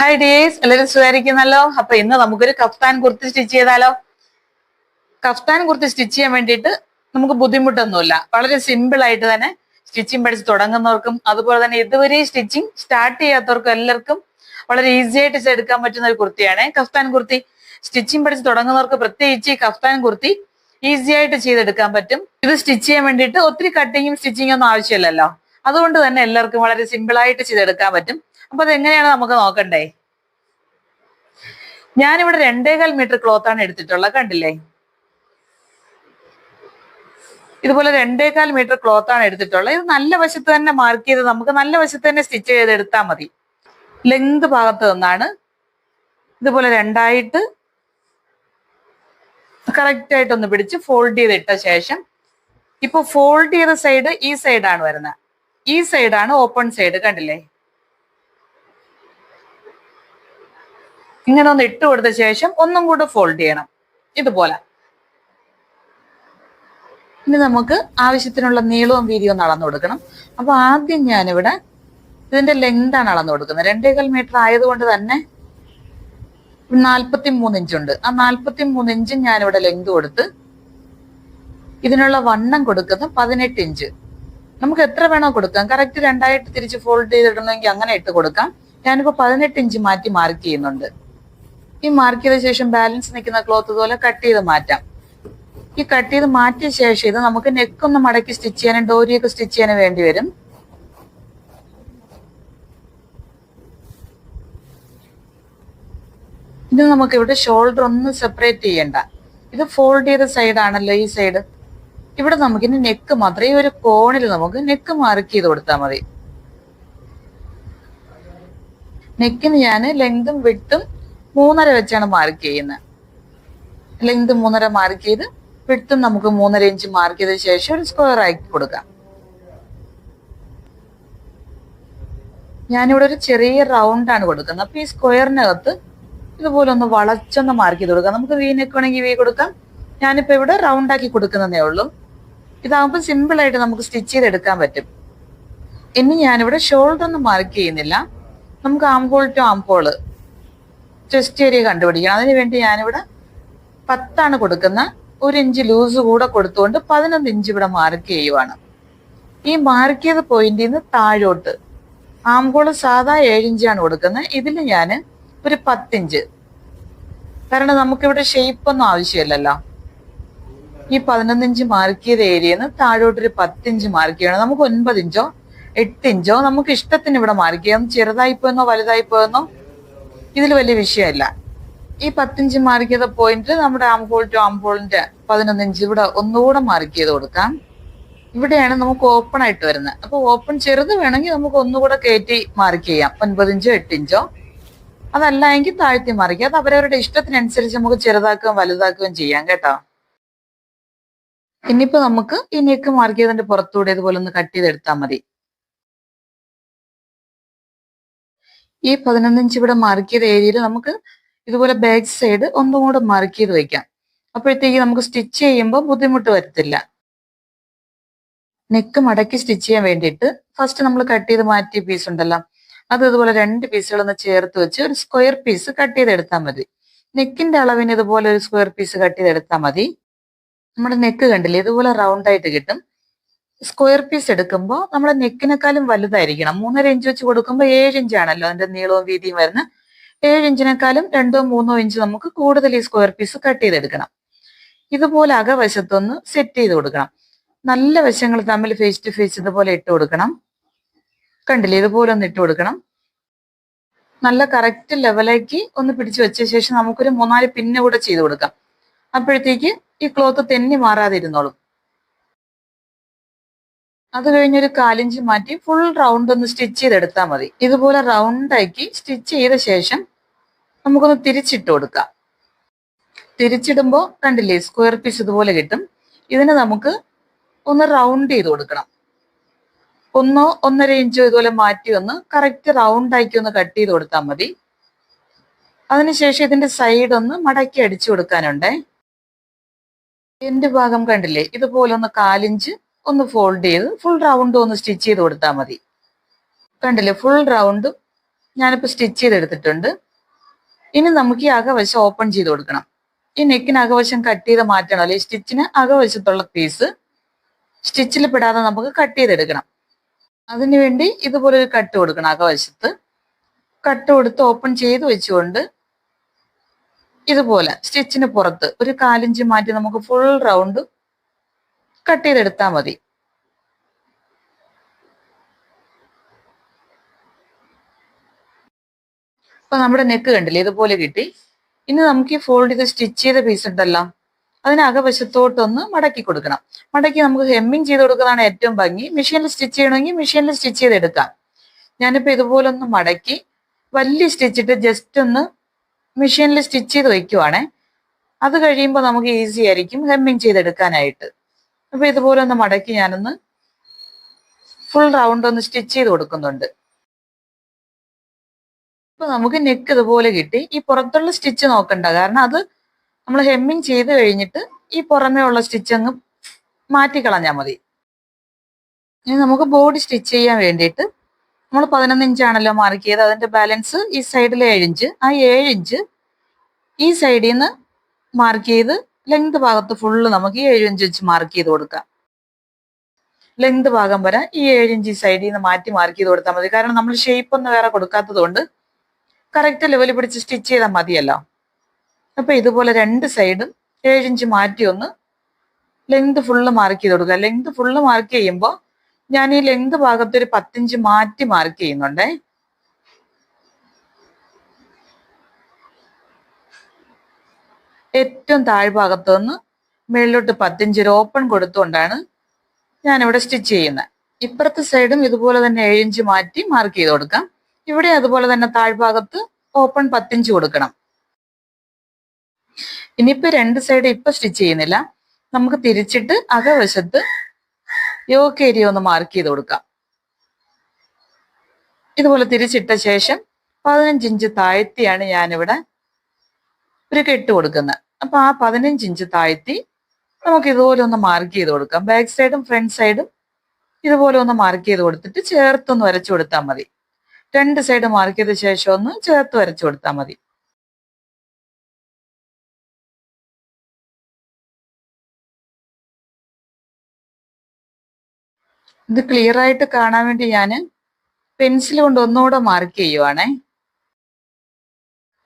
Hi days എല്ലാവരും സുഖമായിരിക്കുന്നല്ലോ? അപ്പൊ ഇന്ന് നമുക്കൊരു കഫ്താൻ കുർത്തി സ്റ്റിച്ച് ചെയ്താലോ? കഫ്താൻ കുർത്തി സ്റ്റിച്ച് ചെയ്യാൻ വേണ്ടിയിട്ട് നമുക്ക് ബുദ്ധിമുട്ടൊന്നുമില്ല. വളരെ സിമ്പിൾ ആയിട്ട് തന്നെ സ്റ്റിച്ചിങ് പഠിച്ച് തുടങ്ങുന്നവർക്കും അതുപോലെ തന്നെ ഇതുവരെ സ്റ്റിച്ചിങ് സ്റ്റാർട്ട് ചെയ്യാത്തവർക്കും എല്ലാവർക്കും വളരെ ഈസി ആയിട്ട് എടുക്കാൻ പറ്റുന്ന ഒരു കുർത്തിയാണ്. കഫ്താൻ കുർത്തി സ്റ്റിച്ചിങ് പഠിച്ച് തുടങ്ങുന്നവർക്ക് പ്രത്യേകിച്ച് ഈ കഫ്താൻ കുർത്തി ഈസി ആയിട്ട് ചെയ്തെടുക്കാൻ പറ്റും. ഇത് സ്റ്റിച്ച് ചെയ്യാൻ വേണ്ടിയിട്ട് ഒത്തിരി കട്ടിങ്ങും സ്റ്റിച്ചിങ്ങും ഒന്നും ആവശ്യമില്ലല്ലോ. അതുകൊണ്ട് തന്നെ എല്ലാവർക്കും വളരെ സിമ്പിൾ ആയിട്ട് ചെയ്തെടുക്കാൻ പറ്റും. അപ്പൊ അതെങ്ങനെയാണ് നമുക്ക് നോക്കണ്ടേ? ഞാനിവിടെ രണ്ടേകാൽ മീറ്റർ ക്ലോത്ത് ആണ് എടുത്തിട്ടുള്ളത് കണ്ടില്ലേ? ഇതുപോലെ രണ്ടേകാൽ മീറ്റർ ക്ലോത്ത് ആണ് എടുത്തിട്ടുള്ളത്. ഇത് നല്ല വശത്ത് തന്നെ മാർക്ക് ചെയ്ത് നമുക്ക് നല്ല വശത്ത് തന്നെ സ്റ്റിച്ച് ചെയ്ത് എടുത്താൽ മതി. ലെങ്ത് ഭാഗത്ത് നിന്നാണ്. ഇതുപോലെ രണ്ടായിട്ട് കറക്റ്റ് ആയിട്ട് ഒന്ന് പിടിച്ച് ഫോൾഡ് ചെയ്ത് ഇട്ട ശേഷം ഇപ്പൊ ഫോൾഡ് ചെയ്ത സൈഡ് ഈ സൈഡാണ് വരുന്നത്. ഈ സൈഡാണ് ഓപ്പൺ സൈഡ് കണ്ടില്ലേ? ഇങ്ങനെ ഒന്ന് ഇട്ട് കൊടുത്ത ശേഷം ഒന്നും കൂടെ ഫോൾഡ് ചെയ്യണം. ഇതുപോലെ. ഇനി നമുക്ക് ആവശ്യത്തിനുള്ള നീളവും വീതിയും അളന്നു കൊടുക്കണം. അപ്പൊ ആദ്യം ഞാനിവിടെ ഇതിന്റെ ലെങ്ത് ആണ് അളന്നു കൊടുക്കുന്നത്. രണ്ടേകാൽ മീറ്റർ ആയതുകൊണ്ട് തന്നെ നാൽപ്പത്തി മൂന്ന് ഇഞ്ചുണ്ട് ആ നാൽപ്പത്തി മൂന്ന് ഇഞ്ച് ഞാനിവിടെ ലെങ്ത് കൊടുത്ത് ഇതിനുള്ള വണ്ണം കൊടുക്കുന്നത് പതിനെട്ട് ഇഞ്ച് നമുക്ക് എത്ര വേണോ കൊടുക്കാം. കറക്റ്റ് രണ്ടായിട്ട് തിരിച്ച് ഫോൾഡ് ചെയ്തിടണമെങ്കിൽ അങ്ങനെ ഇട്ട് കൊടുക്കാം. ഞാനിപ്പോ പതിനെട്ട് ഇഞ്ച് മാറ്റി മാർക്ക് ചെയ്യുന്നുണ്ട്. ഈ മാർക്ക് ചെയ്ത ശേഷം ബാലൻസ് നിൽക്കുന്ന ക്ലോത്ത് ഇതുപോലെ കട്ട് ചെയ്ത് മാറ്റാം. ഈ കട്ട് ചെയ്ത് മാറ്റിയ ശേഷം ഇത് നമുക്ക് നെക്കൊന്ന് മടക്കി സ്റ്റിച്ച് ചെയ്യാനും ഡോരിയൊക്കെ സ്റ്റിച്ച് ചെയ്യാനും വേണ്ടി വരും. ഇത് നമുക്ക് ഇവിടെ ഷോൾഡർ ഒന്ന് സെപ്പറേറ്റ് ചെയ്യണ്ട. ഇത് ഫോൾഡ് ചെയ്ത സൈഡ് ആണല്ലോ ഈ സൈഡ് ഇവിടെ നമുക്കിനി നെക്ക് മാത്രം ഈ ഒരു കോണിൽ നമുക്ക് നെക്ക് മാർക്ക് ചെയ്ത് കൊടുത്താൽ മതി. നെക്കിന് ഞാൻ ലെങ്തും വിട്ടും മൂന്നര വെച്ചാണ് മാർക്ക് ചെയ്യുന്നത് ലെങ്ത് മൂന്നര മാർക്ക് ചെയ്ത് വിട്ടും നമുക്ക് മൂന്നര ഇഞ്ച് മാർക്ക് ചെയ്ത ശേഷം ഒരു സ്ക്വയർ ആക്കി കൊടുക്കാം. ഞാനിവിടെ ഒരു ചെറിയ റൗണ്ട് ആണ് കൊടുക്കുന്നത്. അപ്പൊ ഈ സ്ക്വയറിനകത്ത് ഇതുപോലെ ഒന്ന് വളച്ചൊന്ന് മാർക്ക് ചെയ്ത് കൊടുക്കാം. നമുക്ക് വീനൊക്കെ നെക്ക് വീ വി കൊടുക്കാം. ഞാനിപ്പോ ഇവിടെ റൗണ്ട് ആക്കി കൊടുക്കുന്നതേ ഉള്ളൂ. ഇതാകുമ്പോൾ സിമ്പിൾ ആയിട്ട് നമുക്ക് സ്റ്റിച്ച് ചെയ്തെടുക്കാൻ പറ്റും. ഇനി ഞാനിവിടെ ഷോൾഡർ ഒന്നും മാർക്ക് ചെയ്യുന്നില്ല. നമുക്ക് ആംപോൾ ടു ആംപോൾ ചെസ്റ്റ് ഏരിയ കണ്ടുപിടിക്കണം അതിനുവേണ്ടി ഞാനിവിടെ പത്താണ് കൊടുക്കുന്ന ഒരു ഇഞ്ച് ലൂസ് കൂടെ കൊടുത്തുകൊണ്ട് പതിനൊന്ന് ഇഞ്ച് ഇവിടെ മാർക്ക് ചെയ്യുവാണ്. ഈ മാർക്ക് ചെയ്ത പോയിന്റിൽ നിന്ന് താഴോട്ട് ആംകോൾ സാധാ ഏഴിഞ്ചാണ് കൊടുക്കുന്നത്. ഇതിൽ ഞാൻ ഒരു പത്തിഞ്ച് കാരണം നമുക്കിവിടെ ഷേപ്പ് ഒന്നും ആവശ്യമില്ലല്ലോ. ഈ പതിനൊന്നിഞ്ച് മാർക്ക് ചെയ്ത ഏരിയയിൽ നിന്ന് താഴോട്ട് ഒരു പത്തിഞ്ച് മാർക്ക് ചെയ്യണം. നമുക്ക് ഒൻപത് ഇഞ്ചോ ഇഞ്ചോ നമുക്ക് ഇഷ്ടത്തിന് ഇവിടെ മാർക്ക് ചെയ്യാം. ചെറുതായി പോയെന്നോ വലുതായി പോയെന്നോ ഇതിൽ വലിയ വിഷയമല്ല. ഈ പത്തിഞ്ച് മാർക്ക് ചെയ്ത പോയിന്റ് നമ്മുടെ ആം ഹോൾ ടു ആം ഹോളിന്റെ ഇഞ്ച് ഇവിടെ ഒന്നുകൂടെ മാർക്ക് ചെയ്ത് കൊടുക്കാം. ഇവിടെയാണ് നമുക്ക് ഓപ്പൺ ആയിട്ട് വരുന്നത്. അപ്പൊ ഓപ്പൺ ചെറുത് വേണമെങ്കിൽ നമുക്ക് ഒന്നുകൂടെ കയറ്റി മാർക്ക് ചെയ്യാം. ഒൻപതിഞ്ചോ എട്ടിഞ്ചോ. അതല്ല എങ്കിൽ താഴ്ത്തി മാറിക്കുക അത് അവരവരുടെ ഇഷ്ടത്തിനനുസരിച്ച് നമുക്ക് ചെറുതാക്കുകയും വലുതാക്കുകയും ചെയ്യാം കേട്ടോ. ഇനിയിപ്പോ നമുക്ക് ഈ നെക്ക് മാർക്ക് ചെയ്തതിന്റെ പുറത്തൂടെ ഇതുപോലെ ഒന്ന് കട്ട് ചെയ്തെടുത്താൽ മതി. ഈ പതിനൊന്നിഞ്ച് ഇവിടെ മാർക്ക് ചെയ്ത ഏരിയയിൽ നമുക്ക് ഇതുപോലെ ബാക്ക് സൈഡ് ഒന്നും കൂടെ മാർക്ക് ചെയ്ത് വെക്കാം. അപ്പോഴത്തേക്ക് നമുക്ക് സ്റ്റിച്ച് ചെയ്യുമ്പോൾ ബുദ്ധിമുട്ട് വരത്തില്ല. നെക്ക് മടക്കി സ്റ്റിച്ച് ചെയ്യാൻ വേണ്ടിയിട്ട് ഫസ്റ്റ് നമ്മൾ കട്ട് ചെയ്ത് മാറ്റിയ പീസ് ഉണ്ടല്ലോ. അത് ഇതുപോലെ രണ്ട് പീസുകളൊന്ന് ചേർത്ത് വെച്ച് ഒരു സ്ക്വയർ പീസ് കട്ട് ചെയ്തെടുത്താൽ മതി. നെക്കിന്റെ അളവിന് ഇതുപോലെ ഒരു സ്ക്വയർ പീസ് കട്ട് ചെയ്തെടുത്താൽ മതി. നമ്മുടെ നെക്ക് കണ്ടില്ലേ ഇതുപോലെ റൗണ്ട് ആയിട്ട് കിട്ടും. സ്ക്വയർ പീസ് എടുക്കുമ്പോൾ നമ്മുടെ നെക്കിനെക്കാളും വലുതായിരിക്കണം. മൂന്നര ഇഞ്ച് വെച്ച് കൊടുക്കുമ്പോൾ ഏഴ് ഇഞ്ചാണല്ലോ അതിന്റെ നീളവും വീതിയും വരുന്നത്. ഏഴ് ഇഞ്ചിനേക്കാളും രണ്ടോ മൂന്നോ ഇഞ്ച് നമുക്ക് കൂടുതൽ ഈ സ്ക്വയർ പീസ് കട്ട് ചെയ്തെടുക്കണം. ഇതുപോലെ അകവശത്തൊന്ന് സെറ്റ് ചെയ്ത് കൊടുക്കണം. നല്ല വശങ്ങൾ തമ്മിൽ ഫേസ് ടു ഫേസ് ഇതുപോലെ ഇട്ട് കൊടുക്കണം. കണ്ടില്ലേ? ഇതുപോലെ ഒന്ന് ഇട്ട് കൊടുക്കണം. നല്ല കറക്റ്റ് ലെവലാക്കി ഒന്ന് പിടിച്ചു വെച്ച ശേഷം നമുക്കൊരു മൂന്നാൽ പിന്നെ കൂടെ ചെയ്ത് കൊടുക്കാം. അപ്പോഴത്തേക്ക് ഈ ക്ലോത്ത് തെന്നി മാറാതിരുന്നോളും. അത് കഴിഞ്ഞൊരു കാലിഞ്ച് മാറ്റി ഫുൾ റൗണ്ട് ഒന്ന് സ്റ്റിച്ച് ചെയ്തെടുത്താൽ മതി. ഇതുപോലെ റൗണ്ട് ആക്കി സ്റ്റിച്ച് ചെയ്ത ശേഷം നമുക്കൊന്ന് തിരിച്ചിട്ട് കൊടുക്കാം. തിരിച്ചിടുമ്പോൾ കണ്ടില്ലേ സ്ക്വയർ പീസ് ഇതുപോലെ കിട്ടും. ഇതിന് നമുക്ക് ഒന്ന് റൗണ്ട് ചെയ്ത് കൊടുക്കണം. ഒന്നോ ഒന്നര ഇഞ്ചോ ഇതുപോലെ മാറ്റി ഒന്ന് കറക്റ്റ് റൗണ്ട് ആക്കി ഒന്ന് കട്ട് ചെയ്ത് കൊടുത്താൽ മതി. അതിനുശേഷം ഇതിന്റെ സൈഡ് ഒന്ന് മടക്കി അടിച്ചു കൊടുക്കാനുണ്ടേ. എന്റെ ഭാഗം കണ്ടില്ലേ? ഇതുപോലെ ഒന്ന് കാലിഞ്ച് ഒന്ന് ഫോൾഡ് ചെയ്ത് ഫുൾ റൗണ്ട് ഒന്ന് സ്റ്റിച്ച് ചെയ്ത് കൊടുത്താൽ മതി. കണ്ടില്ലേ ഫുൾ റൗണ്ട് ഞാനിപ്പോൾ സ്റ്റിച്ച് ചെയ്തെടുത്തിട്ടുണ്ട്. ഇനി നമുക്ക് ഈ അകവശം ഓപ്പൺ ചെയ്ത് കൊടുക്കണം. ഈ നെക്കിന് അകവശം കട്ട് ചെയ്ത് മാറ്റണം അല്ലെങ്കിൽ സ്റ്റിച്ചിന് അകവശത്തുള്ള പീസ് സ്റ്റിച്ചിൽ പെടാതെ നമുക്ക് കട്ട് ചെയ്തെടുക്കണം. അതിനുവേണ്ടി ഇതുപോലെ ഒരു കട്ട് കൊടുക്കണം അകവശത്ത്. കട്ട് കൊടുത്ത് ഓപ്പൺ ചെയ്ത് വെച്ചുകൊണ്ട് ഇതുപോലെ സ്റ്റിച്ചിന് പുറത്ത് ഒരു കാലിഞ്ച് മാറ്റി നമുക്ക് ഫുൾ റൗണ്ട് കട്ട് ചെയ്തെടുത്താൽ മതി. അപ്പൊ നമ്മുടെ നെക്ക് കണ്ടില്ലേ ഇതുപോലെ കിട്ടി. ഇനി നമുക്ക് ഈ ഫോൾഡ് ചെയ്ത് സ്റ്റിച്ച് ചെയ്ത പീസ് ഉണ്ടല്ലോ അതിന് അകവശത്തോട്ടൊന്ന് മടക്കി കൊടുക്കണം. മടക്കി നമുക്ക് ഹെമ്മിങ് ചെയ്ത് കൊടുക്കുന്നതാണ് ഏറ്റവും ഭംഗി. മെഷീനിൽ സ്റ്റിച്ച് ചെയ്യണമെങ്കിൽ മെഷീനിൽ സ്റ്റിച്ച് ചെയ്ത് ചെയ്തെടുക്കാം. ഞാനിപ്പോൾ ഇതുപോലെ ഒന്ന് മടക്കി വലിയ സ്റ്റിച്ചിട്ട് ജസ്റ്റ് ഒന്ന് മെഷീനിൽ സ്റ്റിച്ച് ചെയ്ത് വയ്ക്കുവാണേ അത് കഴിയുമ്പോൾ നമുക്ക് ഈസി ആയിരിക്കും ഹെമ്മിങ് ചെയ്തെടുക്കാനായിട്ട്. അപ്പൊ ഇതുപോലെ ഒന്ന് മടക്കി ഞാനൊന്ന് ഫുൾ റൗണ്ട് ഒന്ന് സ്റ്റിച്ച് ചെയ്ത് കൊടുക്കുന്നുണ്ട്. അപ്പൊ നമുക്ക് നെക്ക് ഇതുപോലെ കിട്ടി. ഈ പുറത്തുള്ള സ്റ്റിച്ച് നോക്കണ്ട. കാരണം അത് നമ്മൾ ഹെമ്മിങ് ചെയ്ത് കഴിഞ്ഞിട്ട് ഈ പുറമേ ഉള്ള സ്റ്റിച്ച് അങ്ങ് മാറ്റിക്കളഞ്ഞാൽ മതി. ഇനി നമുക്ക് ബോഡി സ്റ്റിച്ച് ചെയ്യാൻ വേണ്ടിയിട്ട് നമ്മൾ പതിനൊന്ന് ഇഞ്ചാണല്ലോ മാർക്ക് ചെയ്ത് അതിന്റെ ബാലൻസ് ഈ സൈഡിൽ ഏഴ് ഇഞ്ച് ആ ഏഴ് ഇഞ്ച് ഈ സൈഡിൽ നിന്ന് മാർക്ക് ചെയ്ത് ലെങ്ത് ഭാഗത്ത് ഫുള്ള് നമുക്ക് ഈ ഏഴ് ഇഞ്ച് വെച്ച് മാർക്ക് ചെയ്ത് കൊടുക്കാം. ലെങ്ത് ഭാഗം വരെ ഈ ഏഴ് ഇഞ്ച് സൈഡിൽ നിന്ന് മാറ്റി മാർക്ക് ചെയ്ത് കൊടുത്താൽ മതി. കാരണം നമ്മൾ ഷേപ്പ് ഒന്നും വേറെ കൊടുക്കാത്തത് കൊണ്ട് കറക്റ്റ് ലെവൽ പിടിച്ച് സ്റ്റിച്ച് ചെയ്താൽ മതിയല്ലോ. അപ്പൊ ഇതുപോലെ രണ്ട് സൈഡും ഏഴ് ഇഞ്ച് മാറ്റി ഒന്ന് ലെങ്ത് ഫുള്ള് മാർക്ക് ചെയ്ത് കൊടുക്കുക. ലെങ്ത് ഫുള്ള് മാർക്ക് ചെയ്യുമ്പോൾ ഞാൻ ഈ ലെങ്ത് ഭാഗത്ത് ഒരു പത്തിഞ്ച് മാറ്റി മാർക്ക് ചെയ്യുന്നുണ്ടേ. ഏറ്റവും താഴ്ഭാഗത്ത് നിന്ന് മേളിലോട്ട് പത്തിഞ്ച് ഓപ്പൺ കൊടുത്തുകൊണ്ടാണ് ഞാനിവിടെ സ്റ്റിച്ച് ചെയ്യുന്നത്. ഇപ്പുറത്തെ സൈഡും ഇതുപോലെ തന്നെ ഏഴിഞ്ച് മാറ്റി മാർക്ക് ചെയ്ത് കൊടുക്കാം. ഇവിടെ അതുപോലെ തന്നെ താഴ്ഭാഗത്ത് ഓപ്പൺ പത്തിഞ്ച് കൊടുക്കണം. ഇനിയിപ്പോ രണ്ട് സൈഡ് ഇപ്പൊ സ്റ്റിച്ച് ചെയ്യുന്നില്ല. നമുക്ക് തിരിച്ചിട്ട് അകവശത്ത് യോക്ക് ഏരിയ ഒന്ന് മാർക്ക് ചെയ്ത് കൊടുക്കാം. ഇതുപോലെ തിരിച്ചിട്ട ശേഷം പതിനഞ്ച് ഇഞ്ച് താഴ്ത്തിയാണ് ഞാനിവിടെ ഒരു കെട്ട് കൊടുക്കുന്നത് അപ്പൊ ആ പതിനഞ്ച് ഇഞ്ച് താഴ്ത്തി നമുക്ക് ഇതുപോലെ ഒന്ന് മാർക്ക് ചെയ്ത് കൊടുക്കാം. ബാക്ക് സൈഡും ഫ്രണ്ട് സൈഡും ഇതുപോലെ ഒന്ന് മാർക്ക് ചെയ്ത് കൊടുത്തിട്ട് ചേർത്തൊന്ന് വരച്ചു കൊടുത്താൽ മതി. രണ്ട് സൈഡ് മാർക്ക് ചെയ്ത ശേഷം ഒന്ന് ചേർത്ത് വരച്ചു കൊടുത്താൽ മതി. ഇത് ക്ലിയർ ആയിട്ട് കാണാൻ വേണ്ടി ഞാൻ പെൻസിൽ കൊണ്ട് ഒന്നുകൂടെ മാർക്ക് ചെയ്യുവാണേ.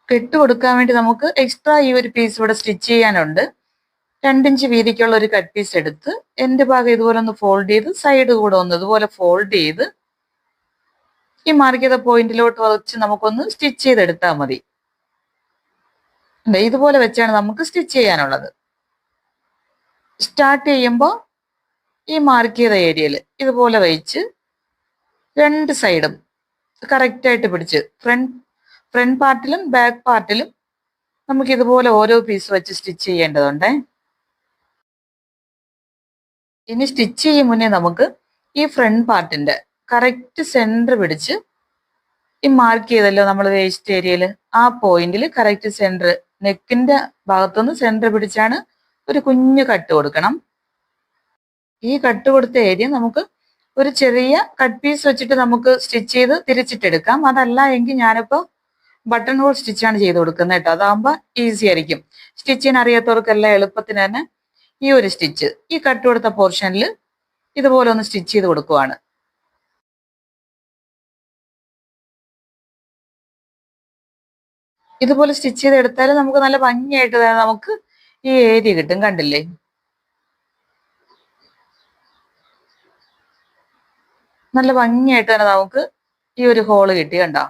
കെട്ട് കൊടുക്കാൻ വേണ്ടി നമുക്ക് എക്സ്ട്രാ ഈ ഒരു പീസ് ഇവിടെ സ്റ്റിച്ച് ചെയ്യാനുണ്ട്. രണ്ടിഞ്ച് വീതിക്കുള്ള ഒരു കട്ട് പീസ് എടുത്ത് എന്റെ ഭാഗം ഇതുപോലെ ഒന്ന് ഫോൾഡ് ചെയ്ത് സൈഡ് കൂടെ ഒന്ന് ഇതുപോലെ ഫോൾഡ് ചെയ്ത് ഈ മാർക്ക് ചെയ്ത പോയിന്റിലോട്ട് വച്ച് നമുക്കൊന്ന് സ്റ്റിച്ച് ചെയ്തെടുത്താൽ മതി. ഇതുപോലെ വെച്ചാണ് നമുക്ക് സ്റ്റിച്ച് ചെയ്യാനുള്ളത്. സ്റ്റാർട്ട് ചെയ്യുമ്പോൾ ഈ മാർക്ക് ചെയ്ത ഏരിയയിൽ ഇതുപോലെ വെച്ച് രണ്ട് സൈഡും കറക്റ്റായിട്ട് പിടിച്ച് ഫ്രണ്ട് ഫ്രണ്ട് പാർട്ടിലും ബാക്ക് പാർട്ടിലും നമുക്ക് ഇതുപോലെ ഓരോ പീസ് വെച്ച് സ്റ്റിച്ച് ചെയ്യേണ്ടതുണ്ട്. ഇനി സ്റ്റിച്ച് ചെയ്യും മുന്നേ നമുക്ക് ഈ ഫ്രണ്ട് പാർട്ടിന്റെ കറക്റ്റ് സെന്റർ പിടിച്ച് ഈ മാർക്ക് ചെയ്തല്ലോ നമ്മൾ വേസ്റ്റ് ഏരിയയിൽ ആ പോയിന്റിൽ കറക്റ്റ് സെന്റർ നെക്കിന്റെ ഭാഗത്തുനിന്ന് സെന്റർ പിടിച്ചാണ് ഒരു കുഞ്ഞു കട്ട് കൊടുക്കണം. ഈ കട്ട് കൊടുത്ത ഏരിയ നമുക്ക് ഒരു ചെറിയ കട്ട് പീസ് വെച്ചിട്ട് നമുക്ക് സ്റ്റിച്ച് ചെയ്ത് തിരിച്ചിട്ടെടുക്കാം. അതല്ല എങ്കിൽ ഞാനിപ്പോൾ ബട്ടൺ ഹോൾ സ്റ്റിച്ചാണ് ചെയ്ത് കൊടുക്കുന്നത് കേട്ടോ. അതാകുമ്പോൾ ഈസി ആയിരിക്കും. സ്റ്റിച്ച് ചെയ്യാൻ അറിയാത്തവർക്കെല്ലാം എളുപ്പത്തിന് തന്നെ ഈ ഒരു സ്റ്റിച്ച് ഈ കട്ട് കൊടുത്ത പോർഷനിൽ ഇതുപോലെ ഒന്ന് സ്റ്റിച്ച് ചെയ്ത് കൊടുക്കുവാണ്. ഇതുപോലെ സ്റ്റിച്ച് ചെയ്തെടുത്താൽ നമുക്ക് നല്ല ഭംഗിയായിട്ട് തന്നെ നമുക്ക് ഈ ഏരിയ കിട്ടും കണ്ടില്ലേ? നല്ല ഭംഗിയായിട്ട് തന്നെ നമുക്ക് ഈ ഒരു ഹോൾ കിട്ടി കണ്ടോ?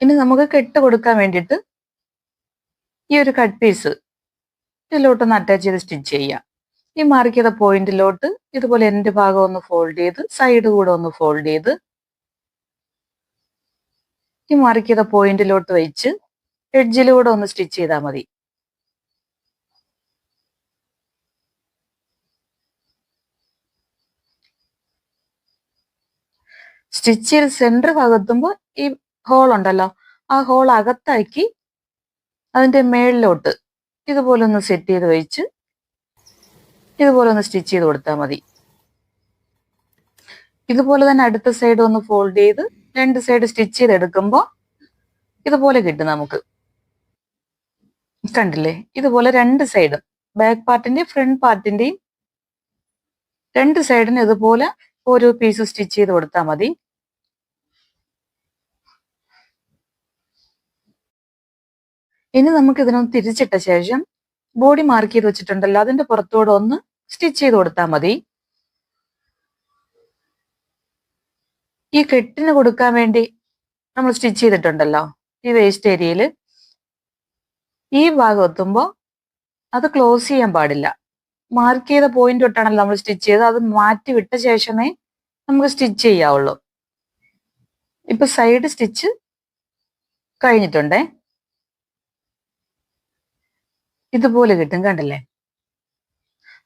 ഇനി നമുക്ക് കെട്ട് കൊടുക്കാൻ വേണ്ടിയിട്ട് ഈ ഒരു കട്ട് പീസ് ഇതിലോട്ടൊന്ന് അറ്റാച്ച് ചെയ്ത് സ്റ്റിച്ച് ചെയ്യാം. ഈ മാർക്ക് ചെയ്ത പോയിന്റിലോട്ട് ഇതുപോലെ എന്റെ ഭാഗം ഒന്ന് ഫോൾഡ് ചെയ്ത് സൈഡ് കൂടെ ഒന്ന് ഫോൾഡ് ചെയ്ത് ഈ മാർക്ക് ചെയ്ത പോയിന്റിലോട്ട് വെച്ച് എഡ്ജിലൂടെ ഒന്ന് സ്റ്റിച്ച് ചെയ്താൽ മതി. സ്റ്റിച്ച് ചെയ്ത് സെന്റർ ഭാഗത്തുമ്പോൾ ഈ ഹോൾ ഉണ്ടല്ലോ ആ ഹോൾ അകത്താക്കി അതിന്റെ മേളിലോട്ട് ഇതുപോലെ ഒന്ന് സെറ്റ് ചെയ്ത് വെച്ച് ഇതുപോലെ ഒന്ന് സ്റ്റിച്ച് ചെയ്ത് കൊടുത്താൽ മതി. ഇതുപോലെ തന്നെ അടുത്ത സൈഡ് ഒന്ന് ഫോൾഡ് ചെയ്ത് രണ്ട് സൈഡ് സ്റ്റിച്ച് ചെയ്ത് എടുക്കുമ്പോൾ ഇതുപോലെ കിട്ടും നമുക്ക്. കണ്ടില്ലേ? ഇതുപോലെ രണ്ട് സൈഡും ബാക്ക് പാർട്ടിന്റെയും ഫ്രണ്ട് പാർട്ടിന്റെയും രണ്ട് സൈഡിന് ഇതുപോലെ ഓരോ പീസ് സ്റ്റിച്ച് ചെയ്ത് കൊടുത്താൽ മതി. ഇനി നമുക്ക് ഇതിനൊന്ന് തിരിച്ചിട്ട ശേഷം ബോഡി മാർക്ക് ചെയ്ത് വെച്ചിട്ടുണ്ടല്ലോ അതിന്റെ പുറത്തൂടെ ഒന്ന് സ്റ്റിച്ച് ചെയ്ത് കൊടുത്താൽ മതി. ഈ കെട്ടിന് കൊടുക്കാൻ വേണ്ടി നമ്മൾ സ്റ്റിച്ച് ചെയ്തിട്ടുണ്ടല്ലോ ഈ വേസ്റ്റ് ഏരിയയിൽ ഈ ഭാഗം എത്തുമ്പോൾ അത് ക്ലോസ് ചെയ്യാൻ പാടില്ല. മാർക്ക് ചെയ്ത പോയിന്റ് തൊട്ടാണല്ലോ നമ്മൾ സ്റ്റിച്ച് ചെയ്ത് അത് മാറ്റി വിട്ട ശേഷമേ നമുക്ക് സ്റ്റിച്ച് ചെയ്യാവുള്ളൂ. ഇപ്പൊ സൈഡ് സ്റ്റിച്ച് കഴിഞ്ഞിട്ടുണ്ടേ. ഇതുപോലെ കിട്ടും കണ്ടല്ലേ?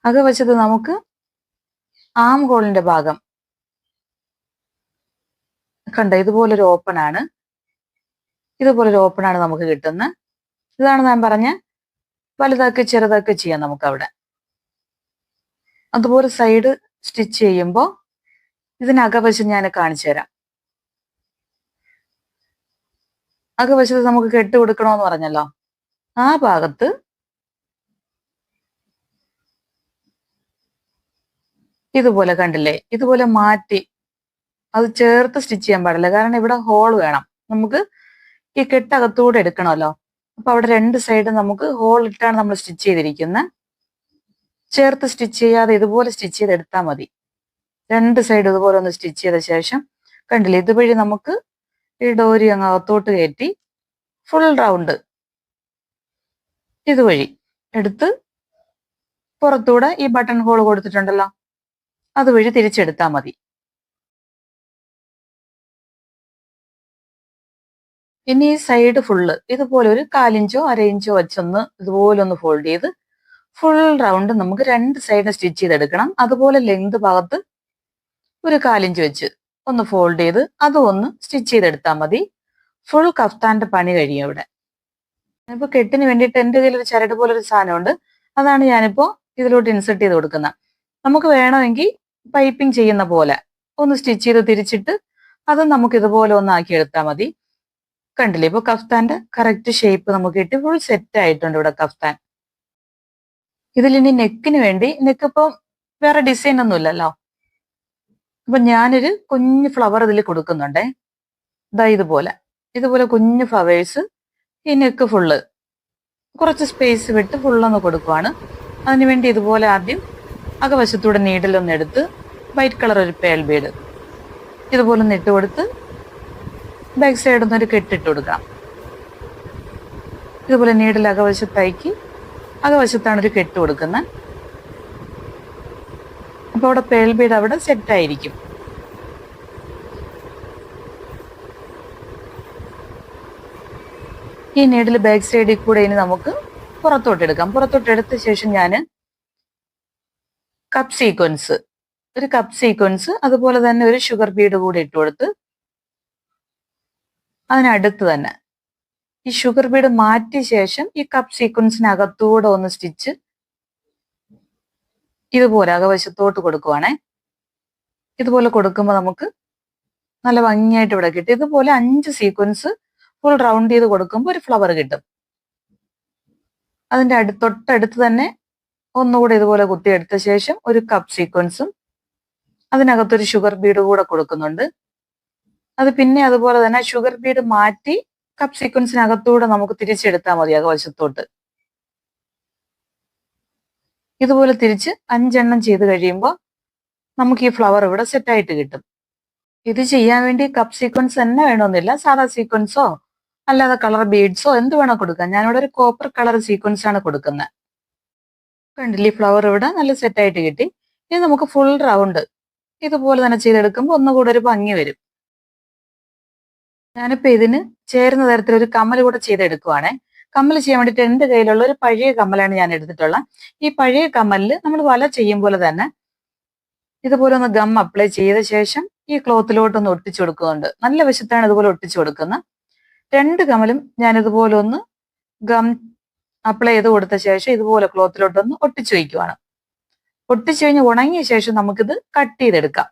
അകവശത്ത് നമുക്ക് ആം ഹോളിന്റെ ഭാഗം. കണ്ട? ഇതുപോലൊരു ഓപ്പൺ ആണ്. ഇതുപോലൊരു ഓപ്പൺ ആണ് നമുക്ക് കിട്ടുന്നത് ഇതാണ് ഞാൻ പറഞ്ഞ വലുതാക്കി ചെറുതാക്കി ചെയ്യാം നമുക്ക് അവിടെ അതുപോലെ സൈഡ് സ്റ്റിച്ച് ചെയ്യുമ്പോൾ ഇതിനകവശം ഞാൻ കാണിച്ചു തരാം. അകവശത്ത് നമുക്ക് കെട്ട് കൊടുക്കണമെന്ന് പറഞ്ഞല്ലോ. ആ ഭാഗത്ത് ഇതുപോലെ കണ്ടില്ലേ? ഇതുപോലെ മാറ്റി അത് ചേർത്ത് സ്റ്റിച്ച് ചെയ്യാൻ പാടില്ല. കാരണം ഇവിടെ ഹോൾ വേണം. നമുക്ക് ഈ കെട്ടകത്തൂടെ എടുക്കണമല്ലോ. അപ്പൊ അവിടെ രണ്ട് സൈഡും നമുക്ക് ഹോൾ ഇട്ടാണ് നമ്മൾ സ്റ്റിച്ച് ചെയ്തിരിക്കുന്നത് ചേർത്ത് സ്റ്റിച്ച് ചെയ്യാതെ ഇതുപോലെ സ്റ്റിച്ച് ചെയ്ത് എടുത്താൽ മതി. രണ്ട് സൈഡ് ഇതുപോലെ ഒന്ന് സ്റ്റിച്ച് ചെയ്ത ശേഷം കണ്ടില്ലേ? ഇതുവഴി നമുക്ക് ഈ ഡോരി അങ്ങ് അകത്തോട്ട് കയറ്റി ഫുൾ റൗണ്ട് ഇതുവഴി എടുത്ത് പുറത്തൂടെ ഈ ബട്ടൺ ഹോൾ കൊടുത്തിട്ടുണ്ടല്ലോ. അതുവഴി തിരിച്ചെടുത്താൽ മതി. ഇനി ഈ സൈഡ് ഫുള്ള് ഇതുപോലെ ഒരു കാലിഞ്ചോ അരയിഞ്ചോ വെച്ചൊന്ന് ഇതുപോലെ ഒന്ന് ഫോൾഡ് ചെയ്ത് ഫുൾ റൗണ്ട് നമുക്ക് രണ്ട് സൈഡ് സ്റ്റിച്ച് ചെയ്തെടുക്കണം. അതുപോലെ ലെങ്ത് ഭാഗത്ത് ഒരു കാലിഞ്ച് വെച്ച് ഒന്ന് ഫോൾഡ് ചെയ്ത് അതും ഒന്ന് സ്റ്റിച്ച് ചെയ്തെടുത്താൽ മതി. ഫുൾ കഫ്താന്റെ പണി കഴിയും ഇവിടെ ഇപ്പൊ കെട്ടിന് വേണ്ടിയിട്ട് എന്റെ കയ്യിൽ ഒരു ചരട് പോലെ ഒരു സാധനമുണ്ട്. അതാണ് ഞാനിപ്പോ ഇതിലോട്ട് ഇൻസെർട്ട് ചെയ്ത് കൊടുക്കുന്നത്. നമുക്ക് വേണമെങ്കിൽ പൈപ്പിംഗ് ചെയ്യുന്ന പോലെ. ഒന്ന് സ്റ്റിച്ച് ചെയ്ത് തിരിച്ചിട്ട് അത് നമുക്ക് ഇതുപോലെ ഒന്ന് ആക്കി എടുത്താൽ മതി. കണ്ടില്ലേ? ഇപ്പൊ കഫ്താന്റെ കറക്റ്റ് ഷേപ്പ് നമുക്ക് കിട്ടി. ഫുൾ സെറ്റ് ആയിട്ടുണ്ട് ഇവിടെ കഫ്താൻ. ഇതിൽ ഇനി നെക്കിന് വേണ്ടി നെക്ക് ഇപ്പൊ വേറെ ഡിസൈൻ ഒന്നും ഇല്ലല്ലോ. അപ്പൊ ഞാനൊരു കുഞ്ഞു ഫ്ലവർ ഇതിൽ കൊടുക്കുന്നുണ്ടേ. ഇതാ ഇതുപോലെ. ഇതുപോലെ കുഞ്ഞു ഫ്ലവേഴ്സ് ഈ നെക്ക് ഫുള്ള് കുറച്ച് സ്പേസ് വിട്ട് ഫുള്ളൊന്ന് കൊടുക്കുവാണ്. അതിനുവേണ്ടി ഇതുപോലെ ആദ്യം അകവശത്തൂടെ നീഡിലൊന്ന് എടുത്ത് വൈറ്റ് കളർ ഒരു പേൽ ബീഡ്. ഇതുപോലെ നെട്ട് കൊടുത്ത് ബാക്ക് സൈഡിൽ നിന്നൊരു കെട്ടിട്ട് കൊടുക്കാം. ഇതുപോലെ നീഡിൽ അകവശത്തായിക്ക് അകവശത്താണ് ഒരു കെട്ട് കൊടുക്കുന്നത് അപ്പോൾ അവിടെ പേൽ ബീഡ് അവിടെ സെറ്റായിരിക്കും. ഈ നീഡിൽ ബാക്ക് സൈഡിൽ കൂടെ ഇനി നമുക്ക് പുറത്തോട്ടെടുക്കാം. പുറത്തോട്ടെടുത്ത ശേഷം ഞാൻ കപ്പ് സീക്വൻസ് ഒരു കപ്പ് സീക്വൻസ് അതുപോലെ തന്നെ ഒരു ഷുഗർ ബീഡ് കൂടി ഇട്ട് കൊടുത്ത് അതിനടുത്ത് തന്നെ. ഈ ഷുഗർ ബീഡ് മാറ്റിയ ശേഷം ഈ കപ്പ് സീക്വൻസിനകത്തൂടെ ഒന്ന് സ്റ്റിച്ച് ഇതുപോലെ അകവശത്തോട്ട് കൊടുക്കുവാണേ. ഇതുപോലെ കൊടുക്കുമ്പോൾ നമുക്ക് നല്ല ഭംഗിയായിട്ട് ഇവിടെ കിട്ടും. ഇതുപോലെ അഞ്ച് സീക്വൻസ് ഫുൾ റൗണ്ട് ചെയ്ത് കൊടുക്കുമ്പോൾ ഒരു ഫ്ലവർ കിട്ടും. അതിന്റെ അടുത്തൊട്ടടുത്ത് തന്നെ ഒന്നുകൂടെ ഇതുപോലെ കുത്തിയെടുത്ത ശേഷം ഒരു കപ്പ് സീക്വൻസും അതിനകത്തൊരു ഷുഗർ ബീഡ് കൂടെ കൊടുക്കുന്നുണ്ട്. അത് പിന്നെ അതുപോലെ തന്നെ ഷുഗർ ബീഡ് മാറ്റി കപ്പ് സീക്വൻസിനകത്തൂടെ നമുക്ക് തിരിച്ചെടുത്താൽ മതി അകവശത്തോട്ട്. ഇതുപോലെ തിരിച്ച് അഞ്ചെണ്ണം ചെയ്ത് കഴിയുമ്പോൾ നമുക്ക് ഈ ഫ്ലവർ ഇവിടെ സെറ്റായിട്ട് കിട്ടും. ഇത് ചെയ്യാൻ വേണ്ടി കപ്പ് സീക്വൻസ് തന്നെ വേണമെന്നില്ല. സാധാ സീക്വൻസോ അല്ലാതെ കളർ ബീഡ്സോ എന്ത് വേണോ കൊടുക്കാം. ഞാനിവിടെ ഒരു കോപ്പർ കളർ സീക്വൻസ് ആണ് കൊടുക്കുന്നത്. കണ്ടില്ലേ? ഫ്ലവർ ഇവിടെ നല്ല സെറ്റായിട്ട് കിട്ടി. ഇനി നമുക്ക് ഫുൾ റൗണ്ട് ഇതുപോലെ തന്നെ ചെയ്തെടുക്കുമ്പോൾ ഒന്നുകൂടെ ഒരു ഭംഗി വരും. ഞാനിപ്പോ ഇതിന് ചേരുന്ന തരത്തിൽ ഒരു കമ്മൽ കൂടെ ചെയ്തെടുക്കുവാണേ. കമ്മൽ ചെയ്യാൻ വേണ്ടിയിട്ട് എന്റെ കയ്യിലുള്ള ഒരു പഴയ കമ്മലാണ് ഞാൻ എടുത്തിട്ടുള്ളത്. ഈ പഴയ കമ്മലിൽ നമ്മൾ വല ചെയ്യും പോലെ തന്നെ ഇതുപോലെ ഒന്ന് ഗം അപ്ലൈ ചെയ്ത ശേഷം ഈ ക്ലോത്തിലോട്ട് ഒന്ന് ഒട്ടിച്ചു കൊടുക്കുന്നുണ്ട്. നല്ല വശത്താണ് ഇതുപോലെ ഒട്ടിച്ചു കൊടുക്കുന്നത്. രണ്ട് കമ്മലും ഞാൻ ഇതുപോലെ ഒന്ന് ഗം അപ്ലൈ ചെയ്ത് കൊടുത്ത ശേഷം ഇതുപോലെ ക്ലോത്തിലോട്ടൊന്ന് ഒട്ടിച്ചു വയ്ക്കുവാണ് ഒട്ടിച്ചു കഴിഞ്ഞ് ഉണങ്ങിയ ശേഷം നമുക്കിത് കട്ട് ചെയ്തെടുക്കാം.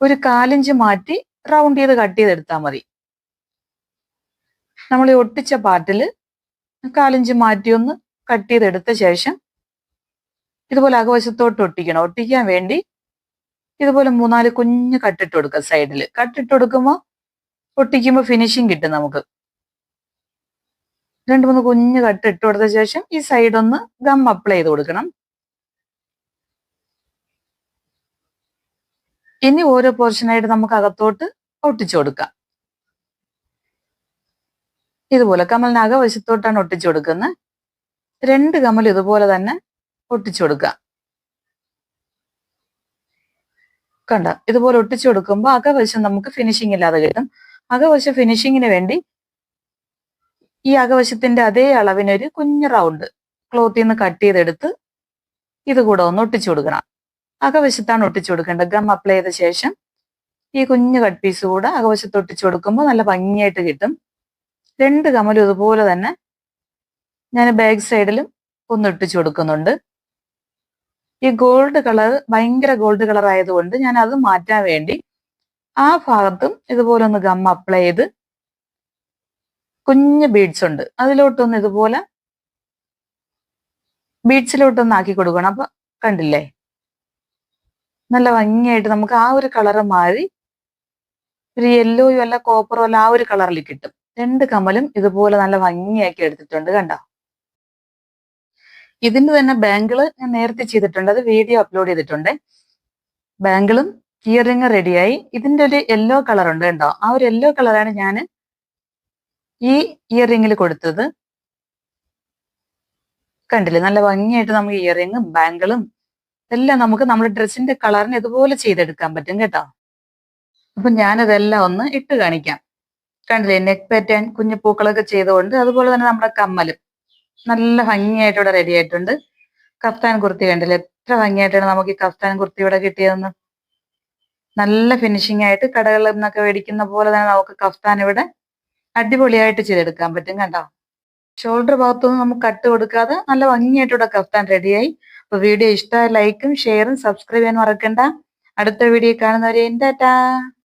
ഒരു കാലിഞ്ച് മാറ്റി റൗണ്ട് ചെയ്ത് കട്ട് ചെയ്തെടുത്താൽ മതി. നമ്മൾ ഈ ഒട്ടിച്ച പാർട്ടിൽ കാലിഞ്ച് മാറ്റി ഒന്ന് കട്ട് ചെയ്തെടുത്ത ശേഷം ഇതുപോലെ അകവശത്തോട്ട് ഒട്ടിക്കണം. ഒട്ടിക്കാൻ വേണ്ടി ഇതുപോലെ മൂന്നാൽ കുഞ്ഞ് കട്ടിട്ട് കൊടുക്കുക സൈഡിൽ കട്ടിട്ട് കൊടുക്കുമ്പോൾ ഒട്ടിക്കുമ്പോൾ ഫിനിഷിങ് കിട്ടും നമുക്ക്. രണ്ട് മൂന്ന് കുഞ്ഞ് കട്ട് ഇട്ട് കൊടുത്ത ശേഷം ഈ സൈഡ് ഒന്ന് ഗം അപ്ലൈ ചെയ്ത് കൊടുക്കണം. ഇനി ഓരോ പോർഷനായിട്ട് നമുക്ക് അകത്തോട്ട് ഒട്ടിച്ചു കൊടുക്കാം. ഇതുപോലെ കമലിന് അകവശത്തോട്ടാണ് ഒട്ടിച്ചു കൊടുക്കുന്നത് രണ്ട് കമൽ ഇതുപോലെ തന്നെ ഒട്ടിച്ചു കൊടുക്കുക. കണ്ട? ഇതുപോലെ ഒട്ടിച്ചു കൊടുക്കുമ്പോൾ അകവശം നമുക്ക് ഫിനിഷിംഗ് ഇല്ലാതെ കിട്ടും. അകവശം ഫിനിഷിങ്ങിന് വേണ്ടി ഈ അകവശത്തിന്റെ അതേ അളവിനൊരു കുഞ്ഞു റൗണ്ട് ക്ലോത്തിൽ നിന്ന് കട്ട് ചെയ്തെടുത്ത് ഇത് കൂടെ ഒന്ന് ഒട്ടിച്ചു കൊടുക്കണം. അകവശത്താണ് ഒട്ടിച്ചു കൊടുക്കേണ്ടത്. ഗം അപ്ലൈ ചെയ്ത ശേഷം ഈ കുഞ്ഞു കട്ട് പീസ് കൂടെ അകവശത്ത് ഒട്ടിച്ചു കൊടുക്കുമ്പോൾ നല്ല ഭംഗിയായിട്ട് കിട്ടും. രണ്ട് കമലും ഇതുപോലെ തന്നെ ഞാൻ ബാക്ക് സൈഡിലും ഒന്ന് ഒട്ടിച്ചു കൊടുക്കുന്നുണ്ട്. ഈ ഗോൾഡ് കളർ ഭയങ്കര ഗോൾഡ് കളർ ആയതുകൊണ്ട് ഞാൻ അത് മാറ്റാൻ വേണ്ടി ആ ഭാഗത്തും ഇതുപോലെ ഒന്ന് ഗം അപ്ലൈ ചെയ്ത് കുഞ്ഞ് ബീഡ്സ് ഉണ്ട്. അതിലോട്ടൊന്ന് ഇതുപോലെ ബീഡ്സിലോട്ടൊന്ന് ആക്കി കൊടുക്കണം. അപ്പൊ കണ്ടില്ലേ? നല്ല ഭംഗിയായിട്ട് നമുക്ക് ആ ഒരു കളറ് മാറി ഒരു യെല്ലോയും അല്ല കോപ്പറോ അല്ല ആ ഒരു കളറിൽ കിട്ടും. രണ്ട് കമലും ഇതുപോലെ നല്ല ഭംഗിയാക്കി എടുത്തിട്ടുണ്ട് കണ്ടോ? ഇതിന്റെ തന്നെ ബാങ്കിൾ ഞാൻ നേരത്തെ ചെയ്തിട്ടുണ്ട്. അത് വീഡിയോ അപ്ലോഡ് ചെയ്തിട്ടുണ്ട്. ബാങ്കിളും ഇയർ റെഡിയായി. ഇതിന്റെ ഒരു യെല്ലോ കളർ ഉണ്ട് കണ്ടോ ആ ഒരു യെല്ലോ കളറാണ് ഞാൻ ഈ ഇയർ കൊടുത്തത്. കണ്ടില്ലേ? നല്ല ഭംഗിയായിട്ട് നമുക്ക് ഇയർ റിംഗും ബാങ്കിളും എല്ലാം നമുക്ക് നമ്മുടെ ഡ്രസ്സിന്റെ കളറിന് ഇതുപോലെ ചെയ്തെടുക്കാൻ പറ്റും കേട്ടോ. അപ്പൊ ഞാനതെല്ലാം ഒന്ന് ഇട്ട് കാണിക്കാം. കണ്ടില്ലേ? നെക്ക് പാറ്റേൺ കുഞ്ഞു പൂക്കളൊക്കെ ചെയ്തുകൊണ്ട് അതുപോലെ തന്നെ നമ്മുടെ കമ്മലും നല്ല ഭംഗിയായിട്ട് ഇവിടെ റെഡി ആയിട്ടുണ്ട്. കഫ്താൻ കുർത്തി കണ്ടില്ലേ? എത്ര ഭംഗിയായിട്ടാണ് നമുക്ക് ഈ കഫ്താൻ കുർത്തി ഇവിടെ കിട്ടിയതെന്ന്. നല്ല ഫിനിഷിംഗ് ആയിട്ട് കടകളിൽ നിന്നൊക്കെ മേടിക്കുന്ന പോലെ തന്നെ നമുക്ക് കഫ്താൻ ഇവിടെ അടിപൊളിയായിട്ട് ചെയ്തെടുക്കാൻ പറ്റും കണ്ടോ ഷോൾഡർ ഭാഗത്തൊന്നും നമുക്ക് കട്ട് കൊടുക്കാതെ നല്ല ഭംഗിയായിട്ട് ഇവിടെ കഫ്താൻ റെഡിയായി അപ്പൊ വീഡിയോ ഇഷ്ടമായ ലൈക്കും ഷെയറും സബ്സ്ക്രൈബ് ചെയ്യാൻ മറക്കണ്ട. അടുത്ത വീഡിയോ കാണുന്നവരെ എന്റെ ടാ